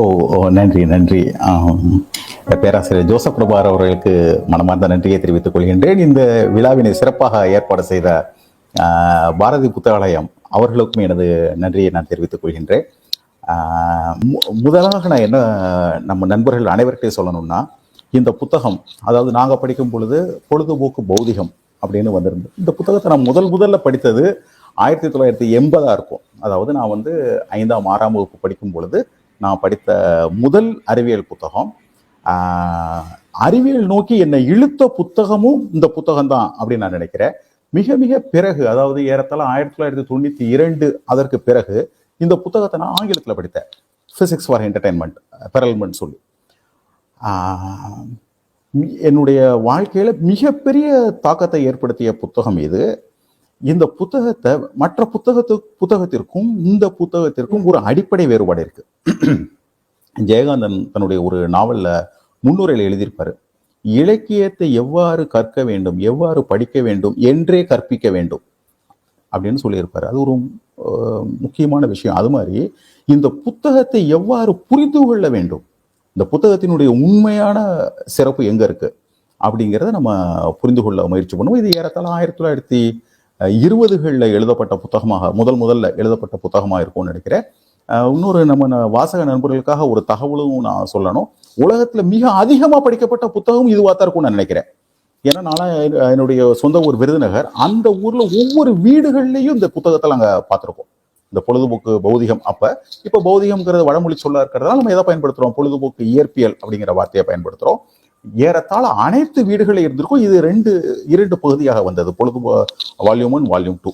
ஓ ஓ நன்றி நன்றி. பேராசிரியர் ஜோசப் பிரபார் அவர்களுக்கு மனமார்ந்த நன்றியை தெரிவித்துக் கொள்கின்றேன். இந்த விழாவினை சிறப்பாக ஏற்பாடு செய்த பாரதி புத்தகாலயம் அவர்களுக்கும் எனது நன்றியை நான் தெரிவித்துக் கொள்கின்றேன். மு- முதலாக நான் என்ன நம்ம நண்பர்கள் அனைவர்கிட்டையும் சொல்லணும்னா இந்த புத்தகம் அதாவது நாங்கள் படிக்கும் பொழுது பொழுதுபோக்கு பௌதிகம் அப்படின்னு வந்திருந்தது. இந்த புத்தகத்தை நான் முதல் முதல்ல படித்தது ஆயிரத்தி தொள்ளாயிரத்தி எண்பதாக இருக்கும். அதாவது நான் வந்து ஐந்தாம் ஆறாம் வகுப்பு படிக்கும் பொழுது நான் படித்த முதல் அறிவியல் புத்தகம் அறிவியல் நோக்கி என்னை இழுத்த புத்தகமும் இந்த புத்தகம் தான் அப்படின்னு நான் நினைக்கிறேன். மிக மிக பிறகு அதாவது ஏறத்தாழ ஆயிரத்தி தொள்ளாயிரத்தி தொண்ணூற்றி இரண்டு அதற்கு பிறகு இந்த புத்தகத்தை நான் ஆங்கிலத்தில் படித்தேன். ஃபிசிக்ஸ் ஃபார் என்டர்டைன்மெண்ட் பெரல்மெண்ட் சொல்லி. என்னுடைய வாழ்க்கையில் மிகப்பெரிய தாக்கத்தை ஏற்படுத்திய புத்தகம் இது. இந்த புத்தகத்தை மற்ற புத்தகத்து புத்தகத்திற்கும் இந்த புத்தகத்திற்கும் ஒரு அடிப்படை வேறுபாடு இருக்கு. ஜெயகாந்தன் தன்னுடைய ஒரு நாவல்ல முன்னுரையில் எழுதியிருப்பாரு. இலக்கியத்தை எவ்வாறு கற்க வேண்டும் எவ்வாறு படிக்க வேண்டும் என்றே கற்பிக்க வேண்டும் அப்படின்னு சொல்லியிருப்பார். அது ஒரு முக்கியமான விஷயம். அது மாதிரி இந்த புத்தகத்தை எவ்வாறு புரிந்து கொள்ள வேண்டும் இந்த புத்தகத்தினுடைய உண்மையான சிறப்பு எங்க இருக்கு அப்படிங்கிறத நம்ம புரிந்து கொள்ள முயற்சி பண்ணுவோம். இது ஏறத்தாழ ஆயிரத்தி தொள்ளாயிரத்தி இருபதுகளில் எழுதப்பட்ட புத்தகமாக முதல் முதல்ல எழுதப்பட்ட புத்தகமாக இருக்கும்னு நினைக்கிறேன். இன்னொரு நம்ம வாசக நண்பர்களுக்காக ஒரு தகவலும் நான் சொல்லணும். உலகத்தில் மிக அதிகமாக படிக்கப்பட்ட புத்தகம் இதுவாக தான் இருக்கும்னு நான் நினைக்கிறேன். ஏன்னா நான் என்னுடைய சொந்த ஊர் விருதுநகர். அந்த ஊரில் ஒவ்வொரு வீடுகள்லையும் இந்த புத்தகத்தை நாங்கள் பார்த்துருக்கோம். இந்த பொழுதுபோக்கு பௌதிகம் அப்போ. இப்போ பௌதிகம்ங்கிறது வடமொழி சொல்ல இருக்கிறதுனால நம்ம எதை பயன்படுத்துகிறோம் பொழுதுபோக்கு இயற்பியல் அப்படிங்கிற வார்த்தையை பயன்படுத்துகிறோம் ஏறத்தாழ அனைத்து வீடுகளில் இருந்திருக்கும். இது ரெண்டு இரண்டு பகுதியாக வந்தது. பொழுது வால்யூம் ஒன் வால்யூம் டூ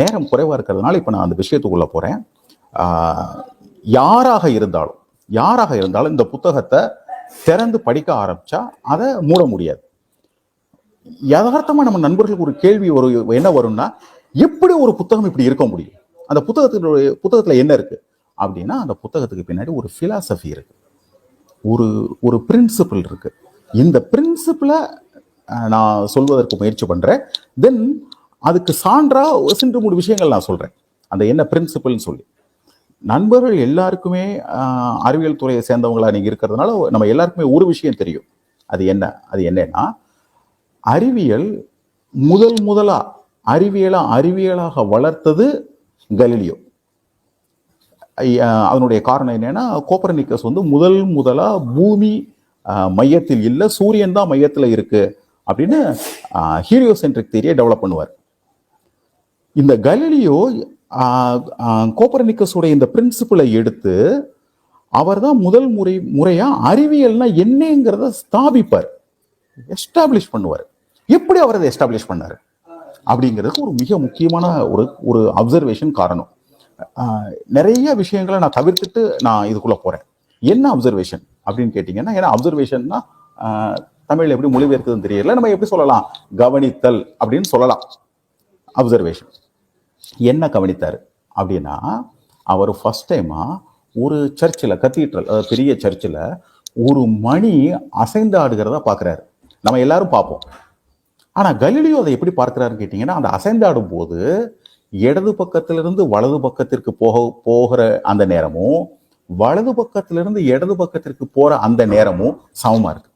நேரம் குறைவாக இருக்கிறதுனால இப்போ நான் அந்த விஷயத்துக்குள்ளே போகிறேன் யாராக இருந்தாலும் யாராக இருந்தாலும் இந்த புத்தகத்தை திறந்து படிக்க ஆரம்பிச்சா அதை மூட முடியாது. யதார்த்தமாக நம்ம நண்பர்களுக்கு ஒரு கேள்வி ஒரு என்ன வரும்னா எப்படி ஒரு புத்தகம் இப்படி இருக்க முடியும்? அந்த புத்தகத்தினுடைய புத்தகத்தில் என்ன இருக்குது அப்படின்னா அந்த புத்தகத்துக்கு பின்னாடி ஒரு ஃபிலாசபி இருக்குது ஒரு ஒரு பிரின்சிபிள் இருக்கு. இந்த பிரின்சிபிளை நான் சொல்வதற்கு முயற்சி பண்றேன். தென் அதுக்கு சான்றா ஒரு சின்று மூணு விஷயங்கள் நான் சொல்றேன். அந்த என்ன பிரின்சிபிள்னு சொல்லி. நண்பர்கள் எல்லாருக்குமே அறிவியல் துறையை சேர்ந்தவங்களா நீங்க இருக்கிறதுனால நம்ம எல்லாருக்குமே ஒரு விஷயம் தெரியும். அது என்ன? அது என்னன்னா அறிவியல் முதல் முதலா அறிவியலா அறிவியலாக வளர்த்தது கலிலியோ. அதனுடைய காரணம் என்னென்னா கோப்பரனிக்கஸ் வந்து முதல் முதலாக பூமி மையத்தில் இல்லை சூரியன் தான் மையத்தில் இருக்குது அப்படின்னு ஹீலியோசென்ட்ரிக் தேரியை டெவலப் பண்ணுவார். இந்த கலிலியோ கோப்பரனிக்கஸுடைய இந்த பிரின்சிபிளை எடுத்து அவர் தான் முதல் முறை முறையாக அறிவியல்னா என்னங்கிறத ஸ்தாபிப்பார். எஸ்டாப்ளிஷ் பண்ணுவார். எப்படி அவர் அதை எஸ்டாப்ளிஷ் பண்ணார்? அப்படிங்கிறதுக்கு ஒரு மிக முக்கியமான ஒரு ஒரு அப்சர்வேஷன் காரணம். நிறைய விஷயங்களை நான் தவிர்த்துட்டு நான் இதுக்குள்ளே போகிறேன் என்ன அப்சர்வேஷன் அப்படின்னு கேட்டிங்கன்னா ஏன்னா அப்சர்வேஷன்னா தமிழில் எப்படி மொழிபெயர்க்குதுன்னு தெரியல. நம்ம எப்படி சொல்லலாம்? கவனித்தல் அப்படின்னு சொல்லலாம். அப்சர்வேஷன் என்ன கவனித்தார்? அப்படின்னா அவர் ஃபஸ்ட் டைமாக ஒரு சர்ச்சில் கத்தீட்ரல் அதாவது பெரிய சர்ச்சில் ஒரு மணி அசைந்து ஆடுகிறத பார்க்குறாரு. நம்ம எல்லாரும் பார்ப்போம். ஆனால் கலிலியோ அதை எப்படி பார்க்குறாருன்னு கேட்டிங்கன்னா அந்த அசைந்தாடும் போது இடது பக்கத்திலிருந்து வலது பக்கத்திற்கு போக போகிற அந்த நேரமும் வலது பக்கத்திலிருந்து இடது பக்கத்திற்கு போற அந்த நேரமும் சமமா இருக்கு.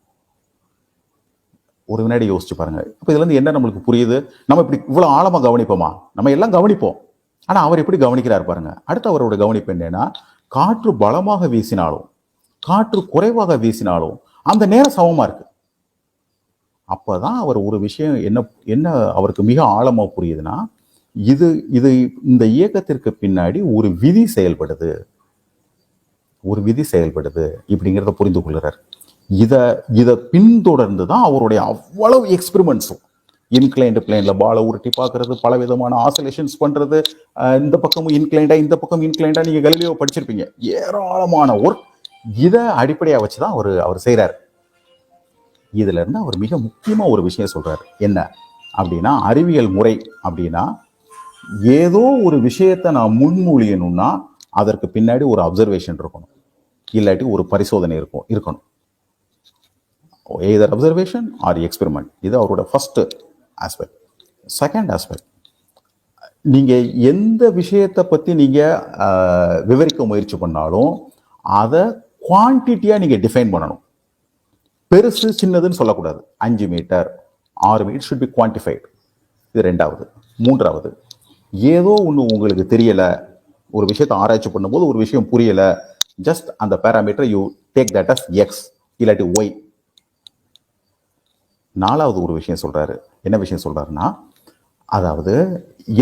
ஒரு வினாடி யோசிச்சு பாருங்க. இப்போ இதுல இருந்து என்ன நம்மளுக்கு புரியுது? நம்ம இப்படி இவ்வளவு ஆழமா கவனிப்போமா? நம்ம எல்லாம் கவனிப்போம். ஆனா அவர் எப்படி கவனிக்கிறார் பாருங்க. அடுத்து அவரோட கவனிப்பு என்னன்னா காற்று பலமாக வீசினாலும் காற்று குறைவாக வீசினாலும் அந்த நேரம் சமமா இருக்கு. அப்பதான் அவர் ஒரு விஷயம் என்ன என்ன அவருக்கு மிக ஆழமா புரியுதுன்னா இது இது இந்த இயக்கத்திற்கு பின்னாடி ஒரு விதி செயல்படுது. ஒரு விதி செயல்படுது இப்படிங்கிறத புரிந்து கொள்கிறார். இதை இதை பின்தொடர்ந்து தான் அவருடைய அவ்வளவு எக்ஸ்பிரிமெண்ட்ஸும் இன்க்ளைண்ட் பிளேனில் பாலை உருட்டி பார்க்கறது பல விதமான ஆசோலேஷன்ஸ் பண்ணுறது இந்த பக்கமும் இன்க்ளைண்டாக இந்த பக்கம் இன்க்ளைண்டா நீங்கள் கலிலியோ படிச்சிருப்பீங்க. ஏராளமான ஒர்க் இதை அடிப்படையாக வச்சு தான் அவர் அவர் செய்கிறார் இதுலேருந்து அவர் மிக முக்கியமாக ஒரு விஷயம் சொல்கிறார் என்ன? அப்படின்னா அறிவியல் முறை. அப்படின்னா ஏதோ ஒரு விஷயத்தை நான் முன்மொழியணும்னா அதற்கு பின்னாடி ஒரு அப்சர்வேஷன் இருக்கணும். இல்லாட்டி ஒரு பரிசோதனை இருக்கும் இருக்கணும். எய்தர் அப்சர்வேஷன் ஆர் எக்ஸ்பெரிமெண்ட் இது அவரோட ஃபஸ்ட்டு ஆஸ்பெக்ட் செகண்ட் ஆஸ்பெக்ட் நீங்கள் எந்த விஷயத்தை பற்றி நீங்கள் விவரிக்க முயற்சி பண்ணாலும் அதை குவான்டிட்டியாக நீங்கள் டிஃபைன் பண்ணணும். பெருசு சின்னதுன்னு சொல்லக்கூடாது. அஞ்சு மீட்டர் ஆறு மீட்டர் ஷுட் பி குவான்டிஃபைடு இது ரெண்டாவது. மூன்றாவது. ஏதோ ஒன்று உங்களுக்கு தெரியலை ஒரு விஷயத்தை ஆராய்ச்சி பண்ணும்போது ஒரு விஷயம் புரியலை ஜஸ்ட் அந்த parameter you take that as x இல்லாட்டி ஒய் நாலாவது ஒரு விஷயம் சொல்கிறாரு என்ன விஷயம் சொல்கிறாருன்னா அதாவது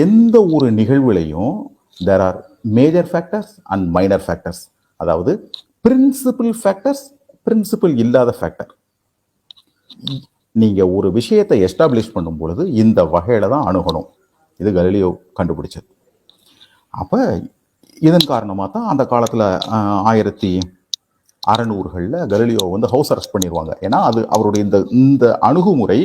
எந்த ஒரு நிகழ்வுலையும் there are major factors and minor factors அதாவது பிரின்சிபல் ஃபேக்டர்ஸ் பிரின்சிபல் இல்லாத ஃபேக்டர் நீங்கள் ஒரு விஷயத்தை எஸ்டாப்ளிஷ் பண்ணும் பொழுது இந்த வகையில் தான் அணுகணும். இது கலிலியோ கண்டுபிடிச்சது. அப்போ இதன் காரணமாக தான் அந்த காலத்தில் ஆயிரத்தி அறநூறுகளில் கலிலியோ வந்து ஹவுஸ் அரெஸ்ட் பண்ணிடுவாங்க ஏன்னா அது அவருடைய இந்த இந்த அணுகுமுறை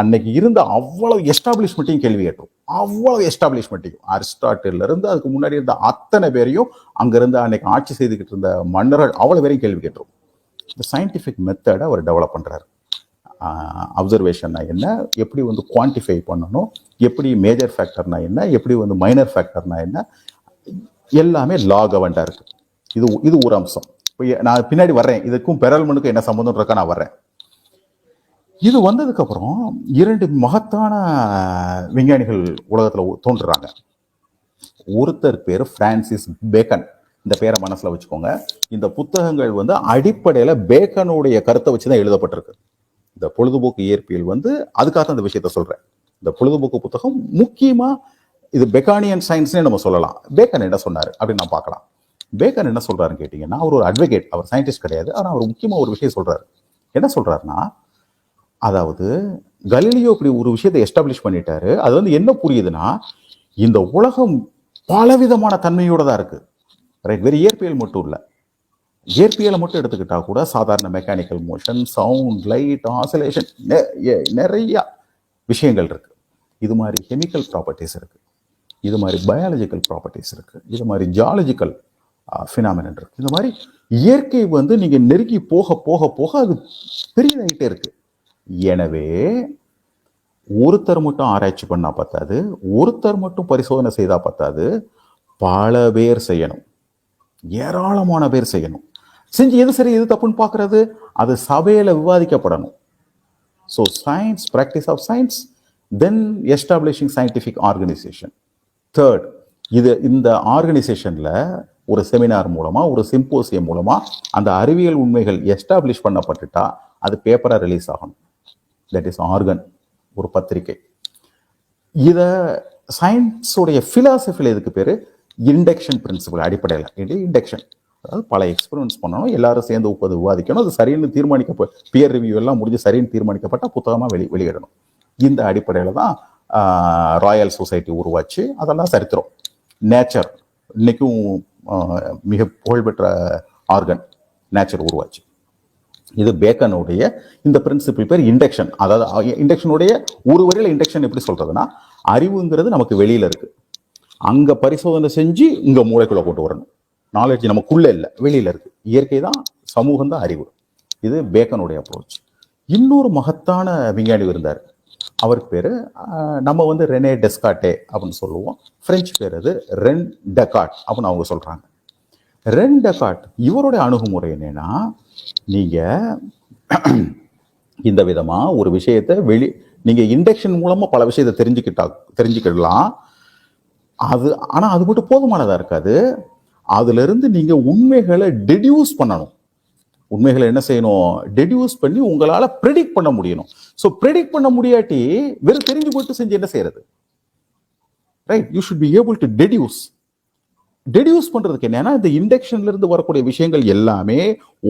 அன்னைக்கு இருந்த அவ்வளவு எஸ்டாப்ளிஷ்மெண்ட்டையும் கேள்வி கேட்டோம். அவ்வளவு எஸ்டாப்ளிஷ்மெண்ட்டையும் அரிஸ்டாட்டிலிருந்து அதுக்கு முன்னாடி இருந்த அத்தனை பேரையும் அங்கிருந்து அன்னைக்கு ஆட்சி செய்துக்கிட்டு இருந்த மன்னர்கள் அவ்வளோ பேரையும் கேள்வி கேட்டோம். இந்த சயின்டிஃபிக் மெத்தடை அவர் டெவலப் பண்ணுறாரு அப்சர்வேஷன்னா என்ன? எப்படி வந்து குவான்டிஃபை பண்ணணும்? எப்படி மேஜர் ஃபேக்டர்னா என்ன? எப்படி வந்து மைனர் ஃபேக்டர்னா என்ன? எல்லாமே லா கவர்ண்டாக இருக்குது இது இது ஒரு அம்சம். இப்போ நான் பின்னாடி வர்றேன். இதுக்கும் பெரல்மனுக்கும் என்ன சம்மந்தம் இருக்கா நான் வர்றேன். இது வந்ததுக்கப்புறம் இரண்டு மகத்தான விஞ்ஞானிகள் உலகத்தில் தோன்றுறாங்க. ஒருத்தர் பேர் பிரான்சிஸ் பேக்கன் இந்த பேரை மனசில் வச்சுக்கோங்க. இந்த புத்தகங்கள் வந்து அடிப்படையில் பேக்கனுடைய கருத்தை வச்சு தான் எழுதப்பட்டிருக்கு. இந்த பொழுதுபோக்கு இயற்பியல் வந்து அதுக்காக தான் இந்த விஷயத்த சொல்கிறேன் இந்த பொழுதுபோக்கு புத்தகம் முக்கியமாக இது பெக்கானியன் சயின்ஸ்னே நம்ம சொல்லலாம். பேக்கன் என்ன சொன்னார் அப்படின்னு நான் பார்க்கலாம். பேக்கன் என்ன சொல்கிறாருன்னு கேட்டிங்கன்னா அவர் ஒரு அட்வொகேட் அவர் சயின்டிஸ்ட் கிடையாது. ஆனால் அவர் முக்கியமாக ஒரு விஷயம் சொல்கிறார் என்ன சொல்கிறாருன்னா அதாவது கலிலியோ இப்படி ஒரு விஷயத்தை எஸ்டாப்ளிஷ் பண்ணிட்டாரு. அது வந்து என்ன புரியுதுன்னா இந்த உலகம் பலவிதமான தன்மையோடு தான் இருக்குது ரைட் வெறும் இயற்பியல் மட்டும் இல்லை. இயற்பியலை மட்டும் எடுத்துக்கிட்டா கூட சாதாரண mechanical motion sound light oscillation நிறைய விஷயங்கள் இருக்கு. இது மாதிரி கெமிக்கல் ப்ராப்பர்ட்டிஸ் இருக்கு. இது மாதிரி பயாலஜிக்கல் ப்ராப்பர்ட்டிஸ் இருக்கு. இது மாதிரி ஜாலஜிக்கல் ஃபினாமினன் இருக்கு. இந்த மாதிரி இயற்கை வந்து நீங்க நெருங்கி போக போக போக அது பெரியதாகிட்டே இருக்கு. எனவே ஒருத்தர் மட்டும் ஆராய்ச்சி பண்ணா பத்தாது ஒருத்தர் மட்டும் பரிசோதனை செய்தா பத்தாது பல பேர் செய்யணும். ஏராளமான பேர் செய்யணும். செஞ்சு எது சரி எது தப்புன்னு பார்க்கறது அது சபையில் விவாதிக்கப்படணும். So science practice of science then establishing scientific organization third இது இந்த ஆர்கனைசேஷனில் ஒரு செமினார் மூலமாக ஒரு சிம்போசியம் மூலமாக அந்த அறிவியல் உண்மைகள் எஸ்டாப்ளிஷ் பண்ணப்பட்டுட்டா அது பேப்பராக ரிலீஸ் ஆகணும். தட் இஸ் ஆர்கன் ஒரு பத்திரிகை. இதை சயின்ஸோடைய ஃபிலாசபியில் இதுக்கு பேர் இண்டக்ஷன் பிரின்சிபல் அடிப்படையில். இது இண்டக்ஷன் அதாவது பல எக்ஸ்பெரிமெண்ட்ஸ் பண்ணணும். எல்லாரும் சேர்ந்து உட்காந்து விவாதிக்கணும். அது சரின்னு தீர்மானிக்க பியர் ரிவ்யூ எல்லாம் முடிஞ்சு சரின்னு தீர்மானிக்கப்பட்ட புத்தகமாக வெளி வெளியிடணும். இந்த அடிப்படையில் தான் ராயல் சொசைட்டி உருவாச்சு. அதெல்லாம் சரித்திரம். நேச்சர் இன்றைக்கும் மிக புகழ்பெற்ற ஆர்கன் நேச்சர் உருவாச்சு. இது பேக்கனுடைய இந்த பிரின்சிபிள் பேர் இண்டக்ஷன் அதாவது இண்டக்ஷனுடைய ஒரு வரையில் இண்டக்ஷன் எப்படி சொல்கிறதுனா அறிவுங்கிறது நமக்கு வெளியில் இருக்குது அங்கே பரிசோதனை செஞ்சு இங்கே மூளைக்குள்ளே கொண்டு வரணும். நாலேஜ் நமக்குள்ளே இல்லை. வெளியில் இருக்குது இயற்கை தான் சமூகம் தான் அறிவு. இது பேக்கனுடைய அப்ரோச் இன்னொரு மகத்தான விஞ்ஞானி இருந்தார். அவருக்கு பேர் நம்ம வந்து ரெனே டெஸ்காட்டே அப்படின்னு சொல்லுவோம். ஃப்ரெஞ்சு பேர் அது ரென் டெகாட் அப்படின்னு அவங்க சொல்கிறாங்க ரென் டெகாட் இவருடைய அணுகுமுறை என்னென்னா நீங்கள் இந்த விதமாக ஒரு விஷயத்தை வெளி நீங்கள் இண்டக்ஷன் மூலமாக பல விஷயத்தை தெரிஞ்சுக்கிட்டா தெரிஞ்சுக்கிடலாம். அது ஆனால் அது மட்டும் போதுமானதாக இருக்காது. அதுல இருந்து உண்மைகளை டெடியூஸ் பண்ணணும். உண்மைகளை என்ன செய்யணும்? டெடியூஸ் பண்ணி உங்களால் ப்ரெடிக்ட் பண்ண முடியணும். ஸோ ப்ரெடிக்ட் பண்ண முடியாட்டி வெறும் தெரிஞ்சு போட்டு செஞ்சு என்ன செய்யறது? Right you should be able to deduce deduce பண்ணுறதுக்கு என்னன்னா இந்த இண்டக்ஷன்ல இருந்து வரக்கூடிய விஷயங்கள் எல்லாமே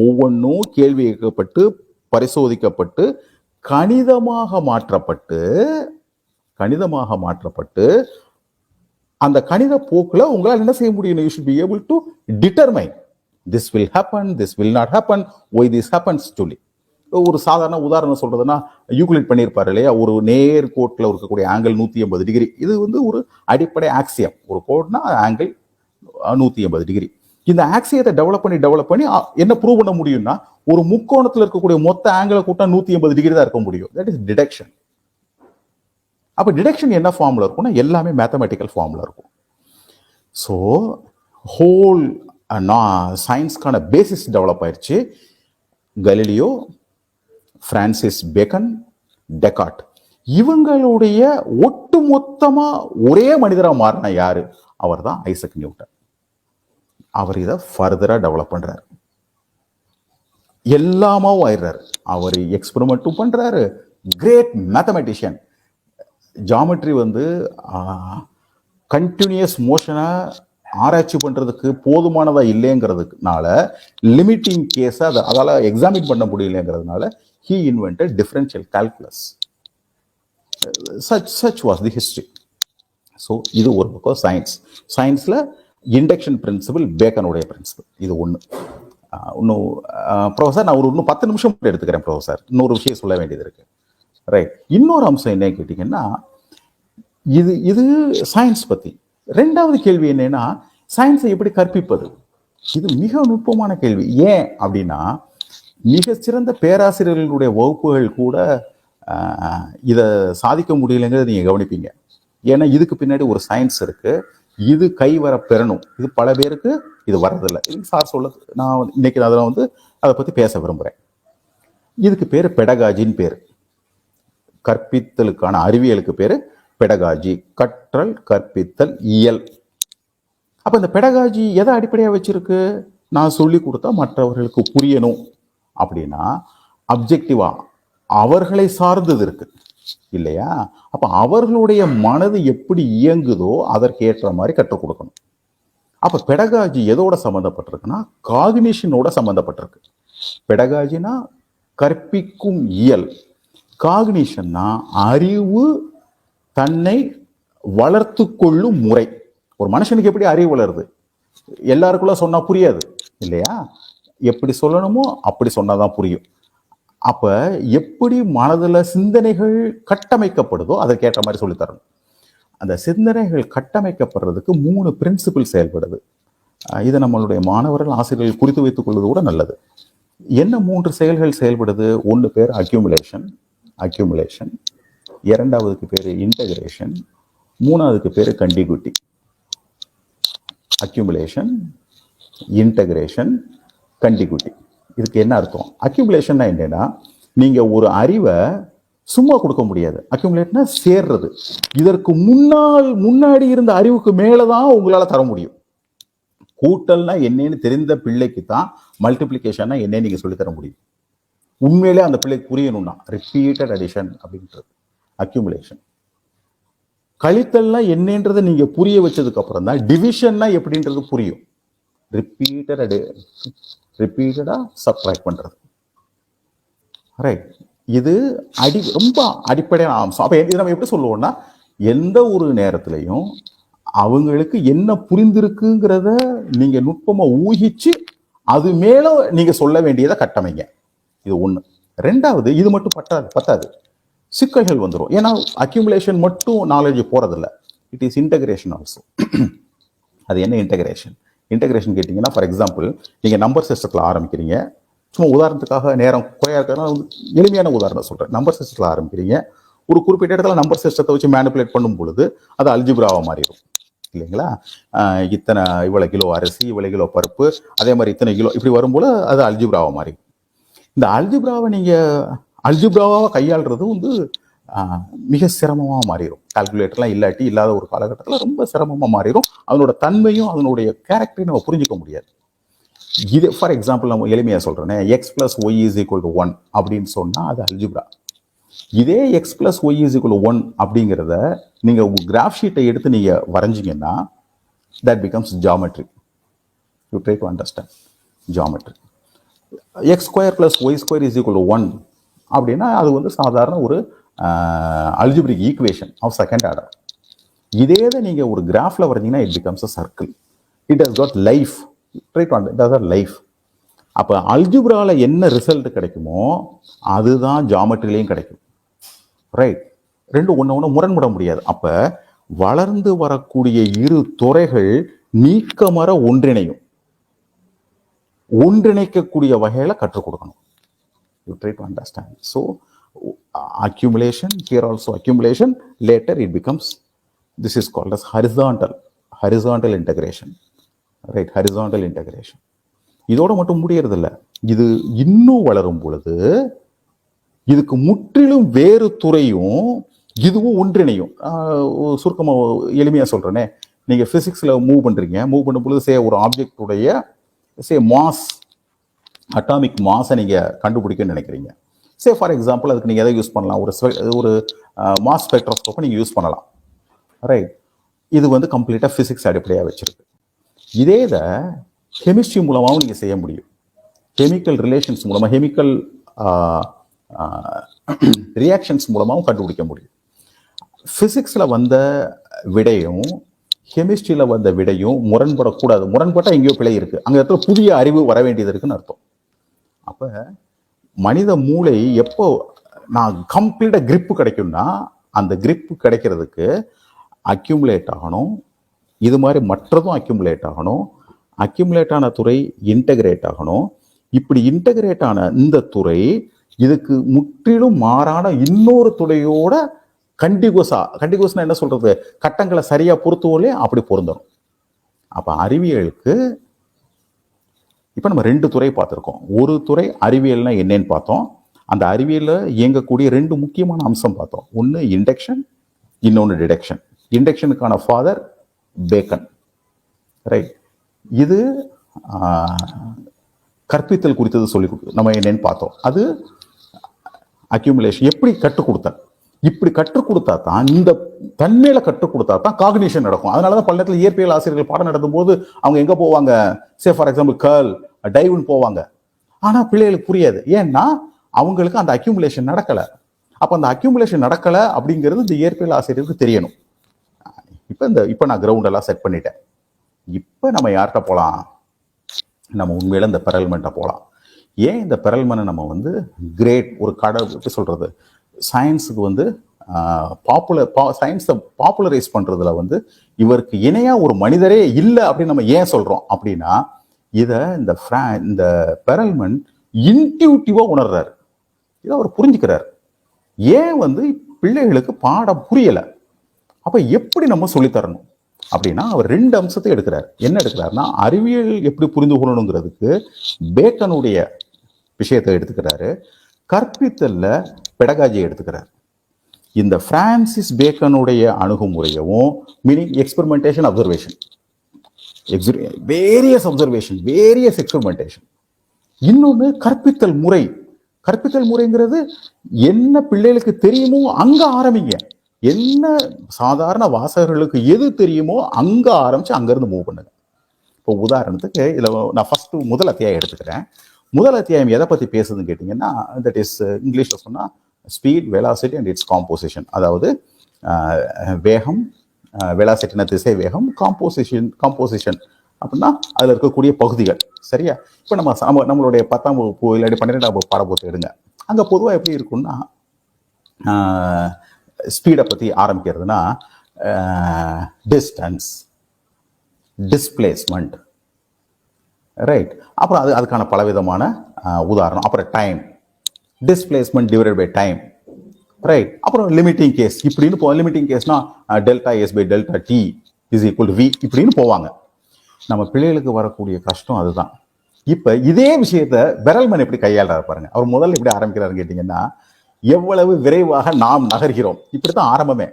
ஒவ்வொன்றும் கேள்வி கேட்கப்பட்டு பரிசோதிக்கப்பட்டு கணிதமாக மாற்றப்பட்டு கணிதமாக மாற்றப்பட்டு அந்த கணித போக்கில் உங்களால் என்ன செய்ய முடியும்? You should be able to determine this will happen this will not happen why this happens சொல்லி. ஒரு சாதாரண உதாரணம் சொல்றதுன்னா யூக்ளிட் பண்ணியிருப்பாரு இல்லையா? ஒரு நேர் கோட்டில் இருக்கக்கூடிய ஆங்கிள் நூற்றி எண்பது டிகிரி. இது வந்து ஒரு அடிப்படை ஆக்சியம் ஒரு கோட்னா ஆங்கிள் நூற்றி எண்பது டிகிரி. இந்த ஆக்சியத்தை டெவலப் பண்ணி டெவலப் பண்ணி என்ன ப்ரூவ் பண்ண முடியும்னா ஒரு முக்கோணத்தில் இருக்கக்கூடிய மொத்த ஆங்கிளை கூட்டா நூற்றி எண்பது டிகிரி தான் இருக்க முடியும். தட் இஸ் டிடக்ஷன் அப்போ டிடக்ஷன் என்ன ஃபார்மில் இருக்கும்னா எல்லாமே மேத்தமெட்டிக்கல் ஃபார்ம்ல இருக்கும். ஸோ ஹோல் சயின்ஸ்க்கான பேசிஸ் டெவலப் ஆயிடுச்சு கலிலியோ ஃப்ரான்சிஸ் பேக்கன் டெக்காட் இவங்களுடைய ஒட்டுமொத்தமா ஒரே மனிதராக மாறின யார்? அவர் தான் ஐசக் நியூட்டன். அவர் இதை ஃபர்தராக டெவலப் பண்ணுறார் எல்லாமாவும் ஆயிடுறாரு. அவர் எக்ஸ்பெரிமெண்ட்டும் பண்ணுறாரு கிரேட் மேத்தமெட்டிஷியன் ஜாமெட்ரி வந்து கண்டினியூஸ் மோஷனை ஆராய்ச்சி பண்ணுறதுக்கு போதுமானதாக இல்லைங்கிறதுனால லிமிட்டிங் கேஸை அதை அதால் எக்ஸாமின் பண்ண முடியலங்கிறதுனால he invented differential calculus such such was the history so இது ஒரு பக்கம் சயின்ஸ் சயின்ஸில் இண்டக்ஷன் பிரின்சிபல் பேக்கனுடைய பிரின்சிபல் இது ஒன்று இன்னும் ப்ரொஃபஸர் நான் ஒரு இன்னும் பத்து நிமிஷம் எடுத்துக்கிறேன் ப்ரொஃபஸர் இன்னொரு விஷயம் சொல்ல வேண்டியது இருக்குது ரைட் இன்னொரு அம்சம் என்ன கேட்டிங்கன்னா இது இது சயின்ஸ் பற்றி ரெண்டாவது கேள்வி என்னென்னா சயின்ஸை எப்படி கற்பிப்பது? இது மிக நுட்பமான கேள்வி. ஏன் அப்படின்னா மிக சிறந்த பேராசிரியர்களுடைய வகுப்புகள் கூட இதை சாதிக்க முடியலைங்கிறத நீங்கள் கவனிப்பீங்க. ஏன்னா இதுக்கு பின்னாடி ஒரு சயின்ஸ் இருக்குது இது கை வர பெறணும். இது பல பேருக்கு இது வர்றதில்லை. இது சார் சொல்ல நான் இன்னைக்கு அதில் வந்து அதை பற்றி பேச விரும்புகிறேன் இதுக்கு பேர் பெடகாஜின்னு பேர். கற்பித்தலுக்கான அறிவியலுக்கு பேர் பெடகாஜி. கற்றல் கற்பித்தல் இயல். அப்போ இந்த பெடகாஜி எதை அடிப்படையாக வச்சிருக்கு? நான் சொல்லி கொடுத்தா மற்றவர்களுக்கு புரியணும். அப்படின்னா அப்ஜெக்டிவா அவர்களை சார்ந்தது இருக்கு. இல்லையா? அப்போ அவர்களுடைய மனது எப்படி இயங்குதோ அதற்கேற்ற மாதிரி கற்றுக் கொடுக்கணும். அப்போ பெடகாஜி எதோட சம்மந்தப்பட்டிருக்குன்னா காகினிஷனோட சம்மந்தப்பட்டிருக்கு பெடகாஜினா கற்பிக்கும் இயல். காக்னிஷன்னா அறிவு தன்னை வளர்த்து கொள்ளும் முறை. ஒரு மனுஷனுக்கு எப்படி அறிவு வளருது? எல்லாருக்குள்ள சொன்னா புரியாது இல்லையா? எப்படி சொல்லணுமோ அப்படி சொன்னாதான் புரியும். அப்ப எப்படி மனதுல சிந்தனைகள் கட்டமைக்கப்படுதோ அதற்கேற்ற மாதிரி சொல்லித் தரணும் அந்த சிந்தனைகள் கட்டமைக்கப்படுறதுக்கு மூணு பிரின்சிபிள் செயல்படுது. இதை நம்மளுடைய மாணவர்கள் ஆசிரியர்கள் குறித்து வைத்துக் கொள்வது கூட நல்லது. என்ன மூன்று செயல்கள் செயல்படுது? ஒன்று பேர் அக்யூமுலேஷன் அக்யூமுலேஷன் இரண்டாவதுக்கு பேர் இன்டகிரேஷன் மூணாவதுக்கு பேர் கண்டிகுட்டி அக்யூமுலேஷன் இன்டகிரேஷன் கண்டிகுட்டி இதுக்கு என்ன அர்த்தம்? அக்யூமுலேஷன்னா என்னன்னா நீங்கள் ஒரு அறிவை சும்மா கொடுக்க முடியாது. அக்யூமுலேட்னா சேர்றது. இதற்கு முன்னால் முன்னாடி இருந்த அறிவுக்கு மேலே தான் உங்களால் தர முடியும். கூட்டல்னா என்னன்னு தெரிந்த பிள்ளைக்கு தான் மல்டிப்ளிகேஷன்னா என்னன்னு நீங்கள் சொல்லித் தர முடியும். உண்மையிலே அந்த பிள்ளைக்கு புரியணும்னா ரிப்பீட்டட் அடிஷன் அப்படின்றது அக்யூமுலேஷன் கழித்தல்னா என்னன்றதை நீங்க புரிய வச்சதுக்கு அப்புறம் தான் டிவிஷன்னா எப்படின்றது புரியும். ரிப்பீட்டட் அடி ரிப்பீட்டடா சப்ராக்ட் பண்றது. ரைட் இது அடி ரொம்ப அடிப்படையான அம்சம். அப்ப இது நம்ம எப்படி சொல்லுவோம்னா எந்த ஒரு நேரத்திலையும் அவங்களுக்கு என்ன புரிந்திருக்குங்கிறத நீங்க நுட்பமா ஊகிச்சு அது மேல நீங்க சொல்ல வேண்டியதை கட்டமைங்க. இது ஒன்று ரெண்டாவது இது மட்டும் பட்டாது பத்தாது. சிக்கல்கள் வந்துடும் ஏன்னா அக்யூமுலேஷன் மட்டும் நாலேஜ் போகிறதில்ல இட் இஸ் இன்டகிரேஷன் ஆல்சோ அது என்ன இன்டகிரேஷன் இன்டகிரேஷன் கேட்டிங்கன்னா ஃபார் எக்ஸாம்பிள் நீங்கள் நம்பர் சிஸ்டத்தில் ஆரம்பிக்கிறீங்க. சும்மா உதாரணத்துக்காக நேரம் குறையாக இருக்கிறதுனால எளிமையான உதாரணம் சொல்கிறேன் நம்பர் சிஸ்டத்தில் ஆரம்பிக்கிறீங்க. ஒரு குறிப்பிட்ட இடத்துல நம்பர் சிஸ்டத்தை வச்சு மேனிப்புலேட் பண்ணும் பொழுது அது அல்ஜிபிராவாக மாறிடும். இல்லைங்களா? இத்தனை இவ்வளோ கிலோ அரிசி இவ்வளோ கிலோ பருப்பு அதே மாதிரி இத்தனை கிலோ இப்படி வரும்போது அது அல்ஜிபிராவாக மாறிடும். இந்த அல்ஜிப்ராவை நீங்கள் அல்ஜிப்ராவாக கையாளுறது வந்து மிக சிரமமாக மாறிடும் கால்குலேட்டர்லாம் இல்லாட்டி இல்லாத ஒரு காலகட்டத்தில் ரொம்ப சிரமமாக மாறிடும் அதனோட தன்மையும் அதனுடைய கேரக்டரையும் நம்ம புரிஞ்சுக்க முடியாது. இது ஃபார் எக்ஸாம்பிள் நம்ம எளிமையாக சொல்கிறேனே x plus y is equal to one அப்படின்னு சொன்னால் அது அல்ஜிப்ரா. இதே x plus y is equal one அப்படிங்கிறத நீங்கள் உங்கள் கிராஃப் ஷீட்டை எடுத்து நீங்கள் வரைஞ்சிங்கன்னா that becomes geometry you try to understand geometry x square plus y square is equal one அப்படின்னா அது வந்து சாதாரண ஒரு algebraic equation of second order இதே இதை நீங்கள் ஒரு கிராஃபில் வரைஞ்சிங்கன்னா it becomes a circle it has got life right one it has life அப்போ அல்ஜிப்ராவில் என்ன ரிசல்ட் கிடைக்குமோ அதுதான் ஜாமெட்ரிலையும் கிடைக்கும். ரைட் ரெண்டும் ஒன்று ஒன்று முரண்பட முடியாது. அப்போ வளர்ந்து வரக்கூடிய இரு துறைகள் நீக்கமர ஒன்றிணையும். ஒன்றிணைக்கக்கூடிய வகையில் கற்றுக் கொடுக்கணும். You try to understand so accumulation here also accumulation later it becomes this is called as horizontal horizontal integration right horizontal integration இதோட மட்டும் முடியறதில்ல. இது இன்னும் வளரும் பொழுது இதுக்கு முற்றிலும் வேறு துறையும் இதுவும் ஒன்றிணையும். சுருக்கமாக எளிமையாக சொல்கிறேனே நீங்கள் ஃபிசிக்ஸில் மூவ் பண்ணுறீங்க மூவ் பண்ணும் பொழுது சே ஒரு ஆப்ஜெக்டுடைய சே மாஸ் அட்டாமிக் மாஸை நீங்கள் கண்டுபிடிக்கணும்னு நினைக்கிறீங்க. சே ஃபார் எக்ஸாம்பிள் அதுக்கு நீங்கள் எதை யூஸ் பண்ணலாம்? ஒரு ஒரு மாஸ் ஸ்பெக்ட்ரோஸ்கோப்பை நீங்கள் யூஸ் பண்ணலாம். ரைட் இது வந்து கம்ப்ளீட்டாக ஃபிசிக்ஸ் அடிப்படையாக வச்சுருக்கு. இதே இதை கெமிஸ்ட்ரி மூலமாகவும் நீங்கள் செய்ய முடியும். கெமிக்கல் ரிலேஷன்ஸ் மூலமாக கெமிக்கல் ரியாக்ஷன்ஸ் மூலமாகவும் கண்டுபிடிக்க முடியும். ஃபிசிக்ஸில் வந்த விடையும் கெமிஸ்ட்ரியில் வந்த விடையும் முரண்படக்கூடாது. முரண்பட்டால் எங்கேயோ பிழை இருக்குது அங்கே இடத்துல புதிய அறிவு வர வேண்டியது இருக்குன்னு அர்த்தம். அப்போ மனித மூளை எப்போ நான் கம்ப்ளீட்டாக கிரிப்பு கிடைக்கும்னா அந்த கிரிப்பு கிடைக்கிறதுக்கு அக்யூமுலேட் ஆகணும். இது மாதிரி மற்றதும் அக்யூமுலேட் ஆகணும். அக்யூமுலேட் ஆன துறை இன்டகிரேட் ஆகணும். இப்படி இன்டகிரேட் ஆன இந்த துறை இதுக்கு முற்றிலும் மாறான இன்னொரு துறையோட கண்டிகுவஸா கண்டிகுவஸ்னா என்ன சொல்றது? கட்டங்களை சரியா பொருத்துவோலே அப்படி பொருந்தணும். அப்ப அறிவியலுக்கு இப்ப நம்ம ரெண்டு துறை பார்த்துருக்கோம். ஒரு துறை அறிவியல்னா என்னன்னு பார்த்தோம். அந்த அறிவியலில் இயங்கக்கூடிய ரெண்டு முக்கியமான அம்சம் பார்த்தோம். ஒன்று இண்டக்ஷன் இன்னொன்று டிடக்ஷன். இண்டக்ஷனுக்கான ஃபாதர் பேக்கன். ரைட் இது கற்பித்தல் குறித்தது சொல்லி கொடு- நம்ம என்னன்னு பார்த்தோம். அது அக்யூமுலேஷன் எப்படி கற்றுக் கொடுத்தேன்? இப்படி கற்றுக் கொடுத்தா தான் இந்த தன்மையில கற்றுக் கொடுத்தா தான் காக்னிஷன் நடக்கும். அதனால தான் பல நேரத்தில் இயற்பியல் ஆசிரியர்கள் பாடம் நடத்தும் போது அவங்க எங்க போவாங்க? சே ஃபார் எக்ஸாம்பிள் கேர்ள் டைவ்னு போவாங்க. ஆனா பிள்ளைகளுக்கு புரியாது. ஏன்னா அவங்களுக்கு அந்த அக்யூமுலேஷன் நடக்கல. அப்ப அந்த அக்யூமுலேஷன் நடக்கல அப்படிங்கிறது இந்த இயற்பியல் ஆசிரியருக்கு தெரியணும். இப்போ இந்த இப்போ நான் கிரவுண்ட் எல்லாம் செட் பண்ணிட்டேன். இப்போ நம்ம யார்கிட்ட போகலாம் நம்ம உண்மையில இந்த பெரல்மெண்ட்டை போகலாம் ஏன் இந்த பெரல்மனை நம்ம வந்து கிரேட் ஒரு கடை எப்படி சொல்றது? சயின்ஸுக்கு வந்து பாப்புலர் பா சயின்ஸை பாப்புலரைஸ் பண்ணுறதுல வந்து இவருக்கு இணையாக ஒரு மனிதரே இல்லை அப்படின்னு நம்ம ஏன் சொல்கிறோம் அப்படின்னா இதை இந்த ஃப்ரா இந்த பெரல்மன் இன்டியூட்டிவா உணர்றாரு. இதை அவர் புரிஞ்சுக்கிறார். ஏன் வந்து பிள்ளைகளுக்கு பாடம் புரியலை? அப்போ எப்படி நம்ம சொல்லித் தரணும்? அப்படின்னா அவர் ரெண்டு அம்சத்தை எடுக்கிறார். என்ன எடுக்கிறாருன்னா அறிவியல் எப்படி புரிந்து கொள்ளணுங்கிறதுக்கு பேக்கனுடைய விஷயத்தை எடுத்துக்கிறாரு. கற்பித்தல்ல பெடகாஜி எடுத்துக்கிறார். இந்த ஃப்ரான்சிஸ் பேக்கனுடைய அணுகுமுறையவும் meaning experimentation observation various observation various experimentation இன்னொன்று கற்பித்தல் முறை. கற்பித்தல் முறைங்கிறது என்ன பிள்ளைகளுக்கு தெரியுமோ அங்கே ஆரம்பிங்க. என்ன சாதாரண வாசகர்களுக்கு எது தெரியுமோ அங்கே ஆரம்பித்து அங்கேருந்து மூவ் பண்ணுங்க. இப்போ உதாரணத்துக்கு இதில் நான் ஃபஸ்ட்டு முதல் அத்தியாயம் எடுத்துக்கிறேன். முதல் அத்தியாயம் எதை பற்றி பேசுதுன்னு கேட்டிங்கன்னா தட் இஸ் இங்கிலீஷில் சொன்னால் speed velocity and its composition அதாவது வேகம் வெலாசிட்டின திசை வேகம் காம்போசிஷன் காம்போசிஷன் அப்படின்னா அதில் இருக்கக்கூடிய பகுதிகள். சரியா? இப்போ நம்ம நம்ம நம்மளுடைய பத்தாம் வகுப்பு இல்லாட்டி பன்னிரெண்டாம் வகுப்பு பாடப்புத்தகம் எடுங்க. அங்கே பொதுவாக எப்படி இருக்கும்னா ஸ்பீடை பற்றி ஆரம்பிக்கிறதுனா டிஸ்டன்ஸ் டிஸ்பிளேஸ்மெண்ட் ரைட் அப்புறம் அது அதுக்கான பலவிதமான உதாரணம். அப்புறம் time displacement divided by time right அப்புறம் லிமிட்டிங் கேஸ் இப்படின்னு போ limiting கேஸ்னா delta s by delta t is equal to v இப்படின்னு போவாங்க. நம்ம பிள்ளைகளுக்கு வரக்கூடிய கஷ்டம் அதுதான். இப்போ இதே விஷயத்த பெரல்மன் எப்படி கையாளுறாரு பாருங்க. அவர் முதல்ல எப்படி ஆரம்பிக்கிறாருன்னு கேட்டிங்கன்னா எவ்வளவு விரைவாக நாம் நகர்கிறோம். இப்படி தான் ஆரம்பமே.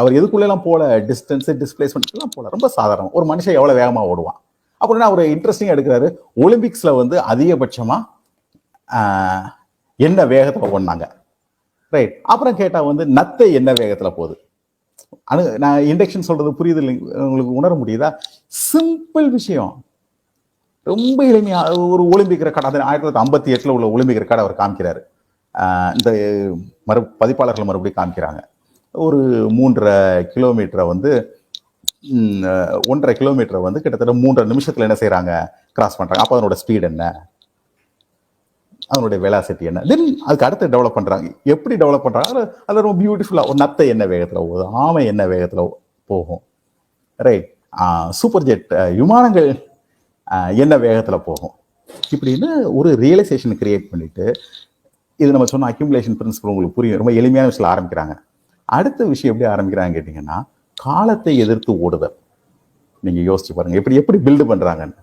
அவர் எதுக்குள்ளெல்லாம் போல? டிஸ்டன்ஸு டிஸ்பிளேஸ்மெண்ட் எல்லாம் போல. ரொம்ப சாதாரணம். ஒரு மனுஷன் எவ்வளோ வேகமாக ஓடுவான். அப்படின்னா அவர் இன்ட்ரெஸ்டிங் எடுக்கிறாரு. ஒலிம்பிக்ஸில் வந்து அதிகபட்சமாக என்ன வேகத்தில் ஓடினாங்க? ரைட் அப்புறம் கேட்டால் வந்து நத்தை என்ன வேகத்தில் போகுது? அணு நான் இண்டக்ஷன் சொல்கிறது புரியுது இல்லைங்க உங்களுக்கு உணர முடியுதா? சிம்பிள் விஷயம். ரொம்ப எளிமையாக ஒரு ஒலிம்பிக் ரெக்கார்டு அது ஆயிரத்தி தொள்ளாயிரத்தி ஐம்பத்தி எட்டில் உள்ள ஒலிம்பிக் ரெக்கார்டு அவர் காமிக்கிறார். இந்த மறு பதிப்பாளர்கள் மறுபடியும் காமிக்கிறாங்க. ஒரு மூன்றரை கிலோமீட்டரை வந்து ஒன்றரை கிலோமீட்டரை வந்து கிட்டத்தட்ட மூன்றரை நிமிஷத்தில் என்ன செய்கிறாங்க கிராஸ் பண்ணுறாங்க அப்போ அதனோட ஸ்பீட் என்ன? அதனுடைய வெலாசிட்டி என்ன? தென் அதுக்கு அடுத்து டெவலப் பண்ணுறாங்க எப்படி டெவலப் பண்ணுறாங்க அதில் ரொம்ப பியூட்டிஃபுல்லாக ஒரு நத்தை என்ன வேகத்தில் போகுது ஆமை என்ன வேகத்தில் போகும். ரைட் சூப்பர் ஜெட் விமானங்கள் என்ன வேகத்தில் போகும்? இப்படின்னு ஒரு ரியலைசேஷன் கிரியேட் பண்ணிட்டு இது நம்ம சொன்ன அக்யூமுலேஷன் பிரின்சிபல் உங்களுக்கு புரியும். ரொம்ப எளிமையான விஷயம் ஆரம்பிக்கிறாங்க. அடுத்த விஷயம் எப்படி ஆரம்பிக்கிறாங்க கேட்டிங்கன்னா காலத்தை எதிர்த்து ஓடுதல். நீங்கள் யோசிச்சு பாருங்கள் எப்படி எப்படி பில்டு பண்ணுறாங்கன்னு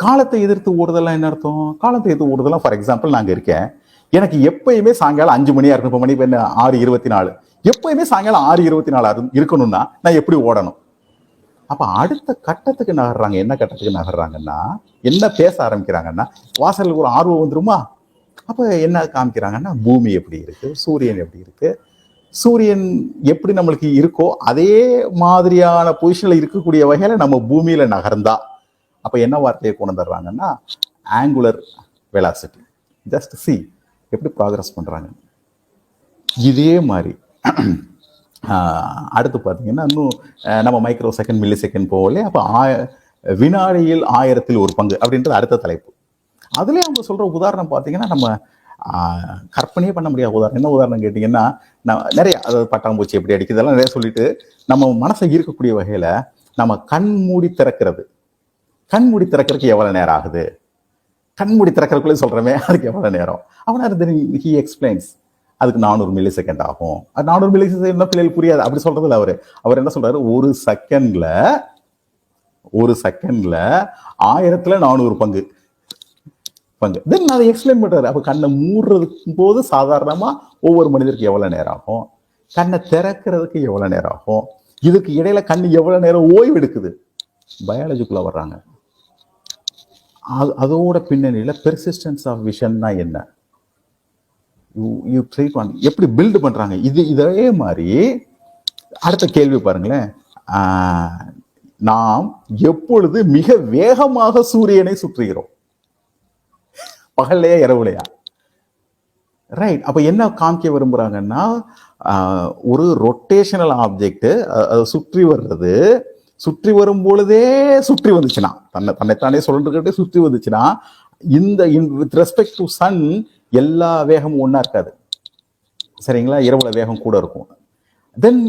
காலத்தை எதிர்த்து ஓடுதெல்லாம் என்ன அர்த்தம்? காலத்தை எதிர்த்து ஓடுதெல்லாம் ஃபார் எக்ஸாம்பிள் நாங்கள் இருக்கேன். எனக்கு எப்பயுமே சாயங்காலம் அஞ்சு மணி இருக்கும் இப்போ மணி என்ன ஆறு இருபத்தி நாலு. எப்பயுமே சாயங்காலம் ஆறு இருபத்தி நாலு இரு- இருக்கணும்னா நான் எப்படி ஓடணும்? அப்போ அடுத்த கட்டத்துக்கு நகர்றாங்க. என்ன கட்டத்துக்கு நகர்றாங்கன்னா என்ன பேச ஆரம்பிக்கிறாங்கன்னா வாசலுக்கு ஒரு ஆர்வம் வந்துருமா? அப்போ என்ன காமிக்கிறாங்கன்னா பூமி எப்படி இருக்கு? சூரியன் எப்படி இருக்கு? சூரியன் எப்படி நம்மளுக்கு இருக்கோ அதே மாதிரியான பொசிஷனில் இருக்கக்கூடிய வகையில் நம்ம பூமியில் நகர்ந்தா அப்ப என்ன வார்த்தையை கொண்டு வந்துடுறாங்கன்னா ஆங்குலர் வெலாசிட்டி ஜஸ்ட் சி எப்படி ப்ராக்ரஸ் பண்றாங்க. இதே மாதிரி அடுத்து பார்த்தீங்கன்னா இன்னும் நம்ம மைக்ரோ செகண்ட் மில்லி செகண்ட் போகலே அப்போ ஆய வினாடியில் ஆயிரத்தில் ஒரு பங்கு அப்படின்றது அடுத்த தலைப்பு. அதுலேயே அவங்க சொல்கிற உதாரணம் பார்த்தீங்கன்னா நம்ம கற்பனையே பண்ண முடியாத உதாரணம். என்ன உதாரணம் கேட்டிங்கன்னா நான் நிறைய அதாவது பட்டாம்பூச்சி எப்படி அடிக்குது இதெல்லாம் நிறைய சொல்லிட்டு நம்ம மனசை ஈர்க்கக்கூடிய வகையில் நம்ம கண் மூடி திறக்கிறது. கண்மூடி திறக்கிறதுக்கு எவ்வளவு நேரம் ஆகுது? கண் மூடி திறக்கிறதுக்குள்ளே சொல்றமே அதுக்கு எவ்வளவு நேரம்? அவன் ஹி எக்ஸ்பிளைன்ஸ் அதுக்கு நானூறு மில்லி செகண்ட் ஆகும். அது நானூறு மில்லி செகண்ட் பிள்ளைகள் புரியாது. அப்படி சொல்றது அவர். அவர் என்ன சொல்றாரு? ஒரு செகண்ட்ல ஒரு செகண்ட்ல ஆயிரத்துல நானூறு பங்கு. பங்கு. தென் அதை எக்ஸ்பிளைன் பண்றாரு. அப்ப கண்ணை மூடுறதுக்கு போது சாதாரணமா ஒவ்வொரு மனிதருக்கு எவ்வளவு நேரம் ஆகும்? கண்ணை திறக்கிறதுக்கு எவ்வளவு நேரம் ஆகும்? இதுக்கு இடையில கண் எவ்வளவு நேரம் ஓய்வு எடுக்குது? பயாலஜிக்குள்ள வர்றாங்க. அது- அதோட பின்னணியில் பெர்சிஸ்டன்ஸ் ஆஃப் விஷன்னா என்ன? யூ யூ ட்ரை பண்ண எப்படி பில்டு பண்ணுறாங்க இது இதே மாதிரி அடுத்த கேள்வி பாருங்களேன். நாம் எப்பொழுது மிக வேகமாக சூரியனை சுற்றுகிறோம்? பகல்லையா இரவுலையா? ரைட் அப்போ என்ன காமிக்க விரும்புகிறாங்கன்னா ஒரு ரொட்டேஷனல் ஆப்ஜெக்ட் சுற்றி வர்றது சுற்றி வரும் பொழுதே சுற்றி வந்துச்சுன்னா தன்னை தன்னைத்தானே சொல்லிட்டு சுற்றி வந்துச்சுன்னா இந்த வித் ரெஸ்பெக்ட் டு சன் எல்லா வேகமும் ஒன்றா இருக்காது. சரிங்களா? இரவுல வேகம் கூட இருக்கும். தென்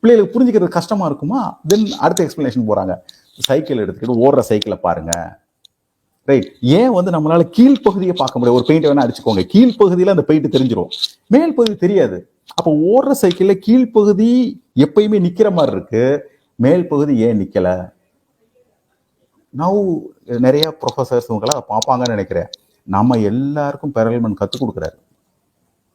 பிள்ளைகளுக்கு புரிஞ்சுக்கிறது கஷ்டமா இருக்குமா? தென் அடுத்த எக்ஸ்பிளனேஷன் போறாங்க. சைக்கிள் எடுத்துக்கிட்டு ஓடுற சைக்கிளை பாருங்க. ரைட் ஏன் வந்து நம்மளால கீழ்ப்பகுதியை பார்க்க முடியாது ஒரு பெயிண்ட் வேணா அடிச்சுக்கோங்க. கீழ்ப்பகுதியில அந்த பெயிண்ட் தெரிஞ்சிடும் மேல் பகுதி தெரியாது. அப்ப ஓடுற சைக்கிள்ல கீழ்ப்பகுதி எப்பயுமே நிக்கிற மாதிரி இருக்கு. மேல் பகுதி ஏன் நிக்கல? நவ் நிறைய ப்ரொஃபசர்ஸ் இவங்களாம் அதை பார்ப்பாங்கன்னு நினைக்கிறேன். நம்ம எல்லாருக்கும் பெரல்மன் கற்றுக் கொடுக்குறாரு.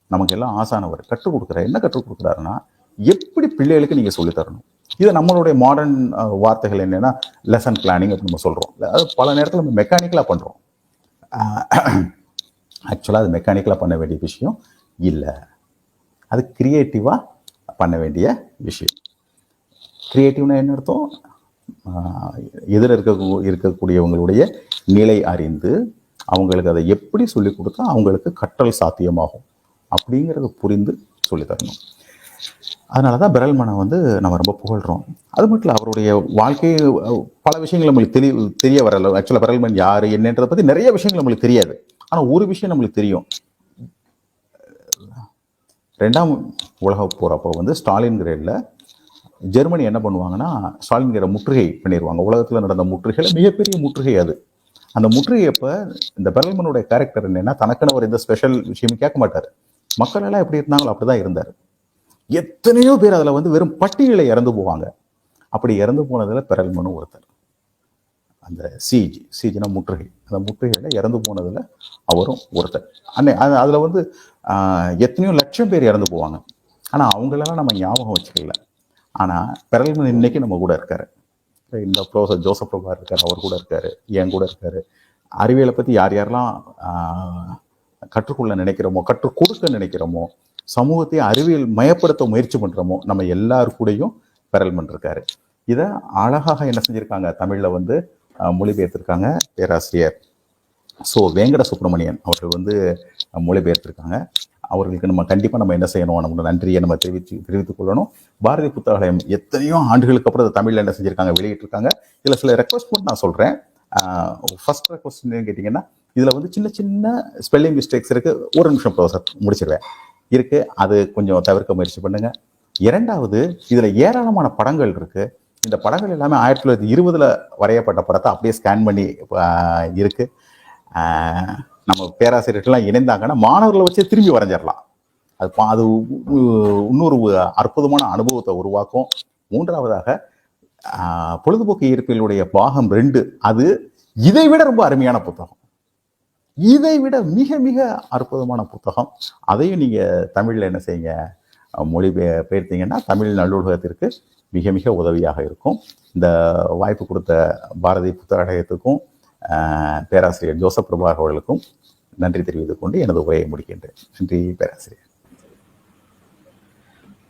நமக்கு எல்லாம் ஆசானவர். கற்றுக் கொடுக்குறாரு. என்ன கற்றுக் கொடுக்குறாருன்னா எப்படி பிள்ளைகளுக்கு நீங்கள் சொல்லித் தரணும்? இது நம்மளுடைய மாடர்ன் வார்த்தைகள் என்னென்னா லெசன் பிளானிங் அப்படின்னு நம்ம சொல்கிறோம் அது பல நேரத்தில் நம்ம மெக்கானிக்கலாக பண்ணுறோம் ஆக்சுவலாக அது மெக்கானிக்கலாக பண்ண வேண்டிய விஷயம் இல்லை. அது கிரியேட்டிவாக பண்ண வேண்டிய விஷயம். கிரியேட்டிவ்னா என்ன அர்த்தம்? எதிர இருக்க இருக்கக்கூடியவங்களுடைய நிலை அறிந்து அவங்களுக்கு அதை எப்படி சொல்லி கொடுத்தா அவங்களுக்கு கற்றல் சாத்தியமாகும் அப்படிங்கிறத புரிந்து சொல்லித் தரணும். அதனால தான் பிரல்மனை வந்து நம்ம ரொம்ப புகழ்கிறோம் அது மட்டும் இல்லை அவருடைய வாழ்க்கை பல விஷயங்கள் நம்மளுக்கு தெரிய தெரிய வரல. ஆக்சுவலாக பெரல்மன் யார் என்னன்றதை பற்றி நிறைய விஷயங்கள் நம்மளுக்கு தெரியாது. ஆனால் ஒரு விஷயம் நம்மளுக்கு தெரியும். ரெண்டாம் உலக போகிறப்போ வந்து ஸ்டாலின் கிரேடில் ஜெர்மனி என்ன பண்ணுவாங்கன்னா ஸ்டாலின்கிற முற்றுகை பண்ணிடுவாங்க உலகத்தில் நடந்த முற்றுகையில் மிகப்பெரிய முற்றுகை அது. அந்த முற்றுகை அப்போ இந்த பெரல்மனுடைய கேரக்டர் என்னன்னா தனக்குன்னு ஒரு எந்த ஸ்பெஷல் விஷயமும் கேட்க மாட்டார். மக்கள் எல்லாம் எப்படி இருந்தாங்களோ அப்படிதான் இருந்தார். எத்தனையோ பேர் அதில் வந்து வெறும் பட்டியலில் இறந்து போவாங்க. அப்படி இறந்து போனதில் பெரல்மனு ஒருத்தர். அந்த சிஜி சிஜினா முற்றுகை. அந்த முற்றுகையில் இறந்து போனதில் அவரும் ஒருத்தர். அன்னை அதில் வந்து எத்தனையோ லட்சம் பேர் இறந்து போவாங்க. ஆனால் அவங்களெல்லாம் நம்ம ஞாபகம் வச்சுக்கல. ஆனால் பெரல்மன் இன்னைக்கு நம்ம கூட இருக்காரு. இந்த ப்ரொஃபசர் ஜோசப் பிரபார் இருக்கார் அவர் கூட இருக்காரு என் கூட இருக்காரு. அறிவியலை பற்றி யார் யாரெல்லாம் கற்றுக்கொள்ள நினைக்கிறோமோ கற்றுக் கொடுக்க நினைக்கிறோமோ சமூகத்தை அறிவியல் மயப்படுத்த முயற்சி பண்ணுறோமோ நம்ம எல்லார் கூடயும் பெரல்மன் இருக்காரு இதை அழகாக என்ன செஞ்சுருக்காங்க? தமிழில் வந்து மொழிபெயர்த்திருக்காங்க பேராசிரியர் ஸோ வேங்கட சுப்பிரமணியன் அவர்கள் வந்து மொழிபெயர்த்திருக்காங்க. அவர்களுக்கு நம்ம கண்டிப்பாக நம்ம என்ன செய்யணும் நம்ம நன்றியை நம்ம தெரிவித்து தெரிவித்துக் கொள்ளணும். பாரதி புத்தகாலயம் எத்தனையோ ஆண்டுகளுக்கு அப்புறம் அதை தமிழில் என்ன செஞ்சுருக்காங்க வெளியிட்டிருக்காங்க. இதில் சில ரெக்வஸ்ட் மட்டும் நான் சொல்கிறேன் ஃபர்ஸ்ட் ரெக்வஸ்ட் என்னன்னு கேட்டிங்கன்னா இதில் வந்து சின்ன சின்ன ஸ்பெல்லிங் மிஸ்டேக்ஸ் இருக்குது ஒரு நிமிஷம் ப்ரொஃபசர் முடிச்சிருவேன். இருக்குது அது கொஞ்சம் தவிர்க்க முயற்சி பண்ணுங்கள் இரண்டாவது இதில் ஏராளமான படங்கள் இருக்குது இந்த படங்கள் எல்லாமே ஆயிரத்தி தொள்ளாயிரத்தி இருபதில் வரையப்பட்ட படத்தை அப்படியே ஸ்கேன் பண்ணி இருக்குது நம்ம பேராசிரியர்கள்லாம் இணைந்தாங்கன்னா மாணவர்களை வச்சு திரும்பி வரைஞ்சிடலாம் அது பா- அது இன்னொரு அற்புதமான அனுபவத்தை உருவாக்கும். மூன்றாவதாக பொழுதுபோக்கு இயற்பியலுடைய பாகம் ரெண்டு அது இதை விட ரொம்ப அருமையான புத்தகம். இதை விட மிக மிக அற்புதமான புத்தகம். அதையும் நீங்க தமிழ்ல என்ன செய்யுங்க? மொழி பெ- பெயர்த்தீங்கன்னா தமிழ் நல்லூலகத்திற்கு மிக மிக உதவியாக இருக்கும். இந்த வாய்ப்பு கொடுத்த பாரதி புத்தகத்துக்கும் பேராசிரியர் ஜோசப் பிரபா அவர்களுக்கும் நன்றி தெரிவித்துக் கொண்டு எனது உரையை முடிக்கின்றேன். நன்றி பேராசிரியர்.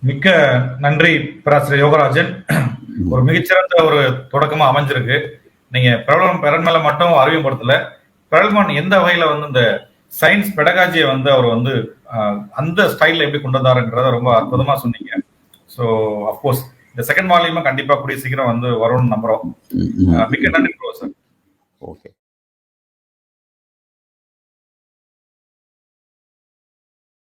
மிக்க நன்றி பேராசிரியர் யோகராஜன். ஒரு மிகச்சிறந்த ஒரு தொடக்கமா அமைஞ்சிருக்கு. நீங்க பிரபலம் பெறன் மேல மட்டும் அறிமுகப்படுத்தல. பிரபலமான் எந்த வகையில வந்து இந்த சயின்ஸ் பெடகாஜியை வந்து அவர் வந்து அந்த ஸ்டைல்ல எப்படி கொண்டு வந்தாருன்றத ரொம்ப அற்புதமா சொன்னீங்க. ஸோ அப்கோர்ஸ் இந்த செகண்ட் வால்யூமா கண்டிப்பா கூடிய சீக்கிரம் வந்து வரும்னு நம்புறோம். மிக்க நன்றி ப்ரோ சார் ഓക്കെ